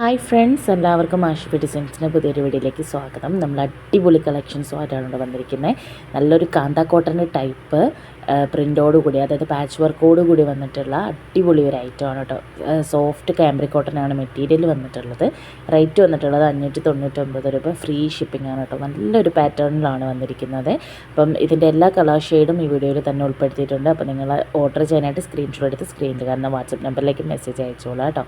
Hi friends എല്ലാവർക്കും ആഷിഫി ഡിസൈൻസിന്റെ പുതിയൊരു വീഡിയോയിലേക്ക് സ്വാഗതം. നമ്മൾ അടിപൊളി കളക്ഷൻസുമായിട്ടാണ് വന്നിരിക്കുന്നത്. നല്ലൊരു കാന്ത കോട്ടൺ ടൈപ്പ് പ്രിന്റോട് കൂടി അതായത് പാച്ച് വർക്കോട് കൂടി വന്നിട്ടുള്ള അടിപൊളി ഒരു ഐറ്റമാണ് കേട്ടോ സോഫ്റ്റ് കാംബ്രി കോട്ടനാണ് മെറ്റീരിയൽ വന്നിട്ടുള്ളത്. റേറ്റ് വന്നിട്ടുള്ളത് അഞ്ഞൂറ്റി തൊണ്ണൂറ്റൊമ്പത് രൂപ. ഫ്രീ ഷിപ്പിംഗ് ആണ് കേട്ടോ നല്ലൊരു പാറ്റേണിലാണ് വന്നിരിക്കുന്നത്. അപ്പം ഇതിന്റെ എല്ലാ കളർ ഷെയ്ഡും ഈ വീഡിയോയിൽ തന്നെ ഉൾപ്പെടുത്തിയിട്ടുണ്ട്. അപ്പോൾ നിങ്ങൾ ഓർഡർ ചെയ്യാനായിട്ട് സ്ക്രീൻഷോട്ട് എടുത്ത് സ്ക്രീനിൽ കാരണം വാട്സപ്പ് നമ്പറിലേക്ക് മെസ്സേജ് അയച്ചോളാം കേട്ടോ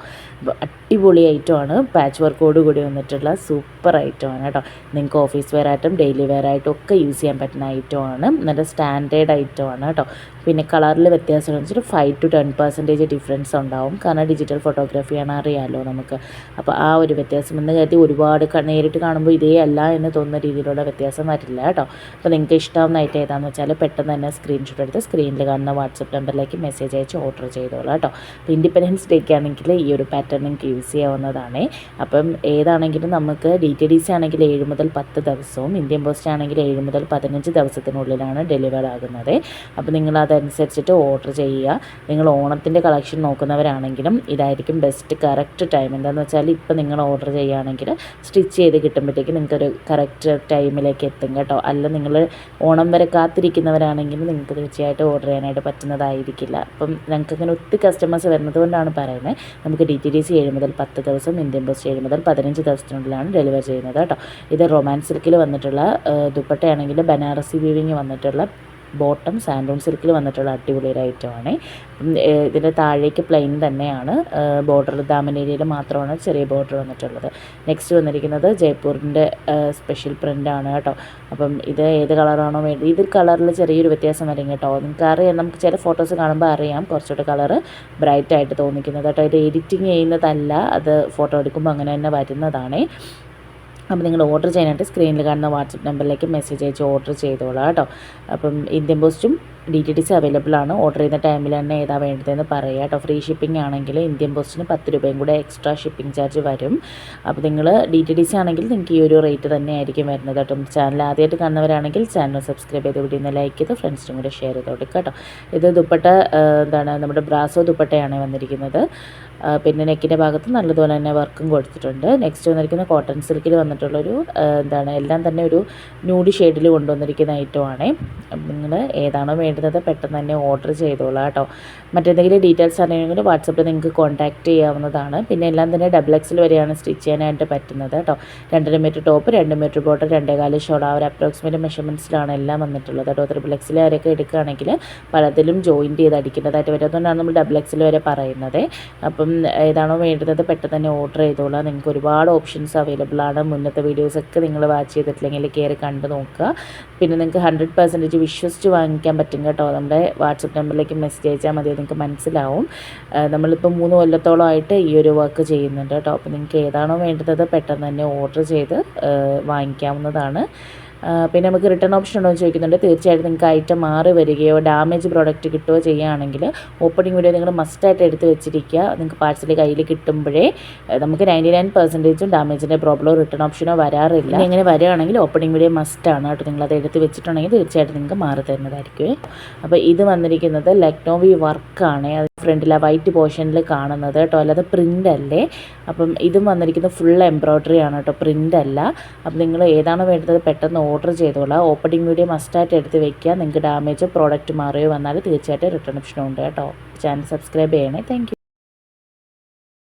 അടിപൊളി ഐറ്റമാണ് പാച്ച് വർക്കോട് കൂടി വന്നിട്ടുള്ള സൂപ്പർ ഐറ്റമാണ് കേട്ടോ നിങ്ങൾക്ക് ഓഫീസ് വെയർ ആയിട്ടും ഡെയിലി വെയർ ആയിട്ടും ഒക്കെ യൂസ് ചെയ്യാൻ പറ്റുന്ന ഐറ്റമാണ് നല്ല സ്റ്റാൻഡേർഡ് ഐറ്റമാണ് കേട്ടോ. പിന്നെ കളറിൽ വ്യത്യാസം വെച്ചിട്ട് five to ten percentage difference ഉണ്ടാവും. കാരണം ഡിജിറ്റൽ ഫോട്ടോഗ്രാഫിയാണ് അറിയാമല്ലോ നമുക്ക്. അപ്പോൾ ആ ഒരു വ്യത്യാസം. എന്ന് കരുതി ഒരുപാട് നേരിട്ട് കാണുമ്പോൾ ഇതേ അല്ല എന്ന് തോന്നുന്ന രീതിയിലുള്ള വ്യത്യാസം വരില്ല കേട്ടോ. അപ്പോൾ നിങ്ങൾക്ക് ഇഷ്ടമാവുന്ന ഐറ്റം ഏതാണെന്ന് വെച്ചാൽ പെട്ടെന്ന് തന്നെ സ്ക്രീൻഷോട്ട് എടുത്ത് സ്ക്രീനിൽ കാണുന്ന വാട്സപ്പ് നമ്പറിലേക്ക് മെസ്സേജ് അയച്ച് ഓർഡർ ചെയ്തോളാം കേട്ടോ. അപ്പോൾ ഇൻഡിപെൻഡൻസ് ഡേക്ക് ആണെങ്കിൽ ഈ ഒരു പാറ്റേൺ നിങ്ങൾക്ക് യൂസ് ചെയ്യാവുന്നതാണ്. അപ്പം ഏതാണെങ്കിലും നമുക്ക് ഡി ടി ഡി സി ആണെങ്കിൽ ഏഴ് മുതൽ പത്ത് ദിവസവും ഇന്ത്യൻ പോസ്റ്റ് ആണെങ്കിൽ ഏഴ് മുതൽ പതിനഞ്ച് ദിവസത്തിനുള്ളിലാണ് ഡെലിവർ ആകുന്നത്. അപ്പോൾ നിങ്ങൾ അതനുസരിച്ചിട്ട് ഓർഡർ ചെയ്യുക. നിങ്ങൾ ഓണത്തിന്റെ കളക്ഷൻ നോക്കുന്നവരാണെങ്കിലും ഇതായിരിക്കും ബെസ്റ്റ് കറക്റ്റ് ടൈം എന്താണെന്ന് വെച്ചാൽ ഇപ്പോൾ നിങ്ങൾ ഓർഡർ ചെയ്യുകയാണെങ്കിൽ സ്റ്റിച്ച് ചെയ്ത് കിട്ടുമ്പോഴത്തേക്ക് നിങ്ങൾക്കൊരു കറക്റ്റ് ടൈമിലേക്ക് എത്തും കേട്ടോ. അല്ല നിങ്ങൾ ഓണം വരെ കാത്തിരിക്കുന്നവരാണെങ്കിൽ നിങ്ങൾക്ക് തീർച്ചയായിട്ടും ഓർഡർ ചെയ്യാനായിട്ട് പറ്റുന്നതായിരിക്കില്ല. അപ്പം ഞങ്ങൾക്ക് അങ്ങനെ ഒത്തിരി കസ്റ്റമേഴ്സ് വരുന്നത് കൊണ്ടാണ് പറയുന്നത്. നമുക്ക് ഡി ടി ഡി സി ഏഴ് മുതൽ പത്ത് ദിവസം ഇന്ത്യൻ പോസ്റ്റ് ഏഴ് മുതൽ പതിനഞ്ച് ദിവസത്തിനുള്ളിലാണ് ഡെലിവർ ചെയ്യുന്നത് കേട്ടോ. ഇത് റൊമാൻസ് സിൽക്കിൽ വന്നിട്ടുള്ള ദുപ്പട്ടയാണെങ്കിൽ ബനാറസി വീവിങ് വന്നിട്ടുള്ള ബോട്ടം സാൻഡോൺ സിൽക്കിൽ വന്നിട്ടുള്ള അടിപൊളി ഒരു ഐറ്റമാണ്. ഇതിന്റെ താഴേക്ക് പ്ലെയിൻ തന്നെയാണ്. ബോർഡർ ദാമനേരിയയിൽ മാത്രമാണ് ചെറിയ ബോർഡർ വന്നിട്ടുള്ളത്. നെക്സ്റ്റ് വന്നിരിക്കുന്നത് ജയ്പൂരിന്റെ സ്പെഷ്യൽ പ്രിന്റാണ് കേട്ടോ. അപ്പം ഇത് ഏത് കളറാണോ വേണ്ടത് ഇതിൽ കളറിൽ ചെറിയൊരു വ്യത്യാസം വരും കേട്ടോ. നിങ്ങൾക്ക് അറിയാം നമുക്ക് ചില ഫോട്ടോസ് കാണുമ്പോൾ അറിയാം കുറച്ചുകൂടെ കളറ് ബ്രൈറ്റ് ആയിട്ട് തോന്നിക്കുന്നത് കേട്ടോ. ഇത് എഡിറ്റിങ് ചെയ്യുന്നതല്ല അത് ഫോട്ടോ എടുക്കുമ്പോൾ അങ്ങനെ തന്നെ വരുന്നതാണ്. അപ്പോൾ നിങ്ങൾ ഓർഡർ ചെയ്യാനായിട്ട് സ്ക്രീനിൽ കാണുന്ന വാട്സപ്പ് നമ്പറിലേക്ക് മെസ്സേജ് അയച്ച് ഓർഡർ ചെയ്തോളാം കേട്ടോ. അപ്പം ഇന്ത്യൻ പോസ്റ്റും ഡി ടി സി അവൈലബിൾ ആണ്. ഓർഡർ ചെയ്യുന്ന ടൈമിൽ തന്നെ ഏതാ വേണ്ടതെന്ന് പറയുക കേട്ടോ. ഫ്രീ ഷിപ്പിംഗ് ആണെങ്കിൽ ഇന്ത്യൻ പോസ്റ്റിന് പത്ത് രൂപയും കൂടെ എക്സ്ട്രാ ഷിപ്പിംഗ് ചാർജ് വരും. അപ്പോൾ നിങ്ങൾ ഡി ടി സി ആണെങ്കിൽ നിങ്ങൾക്ക് ഈ ഒരു റേറ്റ് തന്നെ ആയിരിക്കും വരുന്നത് കേട്ടോ. ചാനൽ ആദ്യമായിട്ട് കാണുന്നവരാണെങ്കിൽ ചാനൽ സബ്സ്ക്രൈബ് ചെയ്ത് വീഡിയോ ഒന്ന് ലൈക്ക് ചെയ്ത് ഫ്രണ്ട്സിനും കൂടെ ഷെയർ ചെയ്ത് കൊടുക്കുക കേട്ടോ. ഇത് ദുപ്പട്ട എന്താണ് നമ്മുടെ ബ്രാസോ ദുപ്പട്ടയാണ് വന്നിരിക്കുന്നത്. പിന്നെ നെക്കിന്റെ ഭാഗത്ത് നല്ലതുപോലെ തന്നെ വർക്കും കൊടുത്തിട്ടുണ്ട്. നെക്സ്റ്റ് വന്നിരിക്കുന്ന കോട്ടൺ സിൽക്കിൽ വന്നിട്ടുള്ളൊരു എന്താണ് എല്ലാം തന്നെ ഒരു ന്യൂഡ് ഷെയ്ഡിൽ കൊണ്ടുവന്നിരിക്കുന്ന ഐറ്റമാണ് നിങ്ങൾ ഏതാണോ വേണ്ടുന്നത് പെട്ടെന്ന് തന്നെ ഓർഡർ ചെയ്തോളാം കേട്ടോ. മറ്റെന്തെങ്കിലും ഡീറ്റെയിൽസ് അറിയണമെങ്കിൽ വാട്സപ്പിൽ നിങ്ങൾക്ക് കോൺടാക്റ്റ് ചെയ്യാവുന്നതാണ്. പിന്നെ എല്ലാം തന്നെ ഡബിൾ എക്സിൽ വരെയാണ് സ്റ്റിച്ച് ചെയ്യാനായിട്ട് പറ്റുന്നത് കേട്ടോ. രണ്ടര മീറ്റർ ടോപ്പ് രണ്ട് മീറ്റർ ബോട്ടം രണ്ടേകാൽ ഷോട്ട് ആ ഒരു അപ്രോക്സിമേറ്റ് മെഷർമെന്റ്സിലാണ് എല്ലാം വന്നിട്ടുള്ളത് കേട്ടോ. ത്രിബിൾ എക്സിൽ വരെയൊക്കെ എടുക്കുകയാണെങ്കിൽ പലതിലും ജോയിന്റ് ചെയ്ത് അടിക്കേണ്ടതായിട്ട് വരും. അതുകൊണ്ടാണ് നമ്മൾ ഡബിൾ എക്സിൽ വരെ പറയുന്നത്. അപ്പം ഏതാണോ വേണ്ടുന്നത് പെട്ടെന്ന് തന്നെ ഓർഡർ ചെയ്തോളാം. നിങ്ങൾക്ക് ഒരുപാട് ഓപ്ഷൻസ് അവൈലബിൾ ആണ്. മുന്നത്തെ വീഡിയോസൊക്കെ നിങ്ങൾ വാച്ച് ചെയ്തിട്ടില്ലെങ്കിൽ കയറി കണ്ടു നോക്കുക. പിന്നെ നിങ്ങൾക്ക് ഹൺഡ്രഡ് പെർസെന്റേജ് വിശ്വസിച്ച് വാങ്ങിക്കാൻ പറ്റും കേട്ടോ. നമ്മുടെ വാട്സപ്പ് നമ്പറിലേക്ക് മെസ്സേജ് അയച്ചാൽ മതി നിങ്ങൾക്ക് മനസ്സിലാവും. നമ്മളിപ്പോൾ മൂന്ന് കൊല്ലത്തോളമായിട്ട് ഈ ഒരു വർക്ക് ചെയ്യുന്നുണ്ട് കേട്ടോ. അപ്പോൾ നിങ്ങൾക്ക് ഏതാണോ വേണ്ടത് പെട്ടെന്ന് തന്നെ ഓർഡർ ചെയ്ത് വാങ്ങിക്കാവുന്നതാണ്. പിന്നെ നമുക്ക് റിട്ടേൺ ഓപ്ഷൻ ഉണ്ടോ എന്ന് ചോദിക്കുന്നുണ്ട്. തീർച്ചയായിട്ടും നിങ്ങൾക്ക് ഐറ്റം മാറി വരികയോ ഡാമേജ് പ്രോഡക്റ്റ് കിട്ടുകയോ ചെയ്യുകയാണെങ്കിൽ ഓപ്പണിംഗ് വീഡിയോ നിങ്ങൾ മസ്റ്റായിട്ട് എടുത്ത് വെച്ചിരിക്കുക. നിങ്ങൾക്ക് പാഴ്സൽ കയ്യിൽ കിട്ടുമ്പോഴേ നമുക്ക് നയന്റി നയൻ പെർസെന്റേജും ഡാമേജിന്റെ പ്രോബ്ലമോ റിട്ടേൺ ഓപ്ഷനോ വരാറില്ല. ഇങ്ങനെ വരികയാണെങ്കിൽ ഓപ്പണിംഗ് വീഡിയോ മസ്റ്റാണ് കേട്ടോ. അത് എടുത്ത് വെച്ചിട്ടുണ്ടെങ്കിൽ തീർച്ചയായിട്ടും നിങ്ങൾക്ക് മാറി തരുന്നതായിരിക്കും അപ്പോൾ ഇത് വന്നിരിക്കുന്നത് ലക്നോവി വർക്കാണ് ഫ്രണ്ടിൽ ആ വൈറ്റ് പോർഷനിൽ കാണുന്നത് കേട്ടോ. അല്ലാതെ പ്രിന്റ് അല്ലേ. അപ്പം ഇതും വന്നിരിക്കുന്നത് ഫുൾ എംബ്രോയ്ഡറി ആണ് കേട്ടോ. പ്രിന്റ് അല്ല. അപ്പം നിങ്ങൾ ഏതാണ് വേണ്ടത് പെട്ടെന്ന് ഓർഡർ ചെയ്തോളാം. ഓപ്പണിംഗ് വീഡിയോ മസ്റ്റായിട്ട് എടുത്ത് വെക്കുക നിങ്ങൾക്ക് ഡാമേജ് പ്രോഡക്റ്റ് മാറിയോ വന്നാൽ തീർച്ചയായിട്ടും റിട്ടേൺ ഓപ്ഷനും ഉണ്ട് കേട്ടോ. ചാനൽ സബ്സ്ക്രൈബ് ചെയ്യണേ. താങ്ക്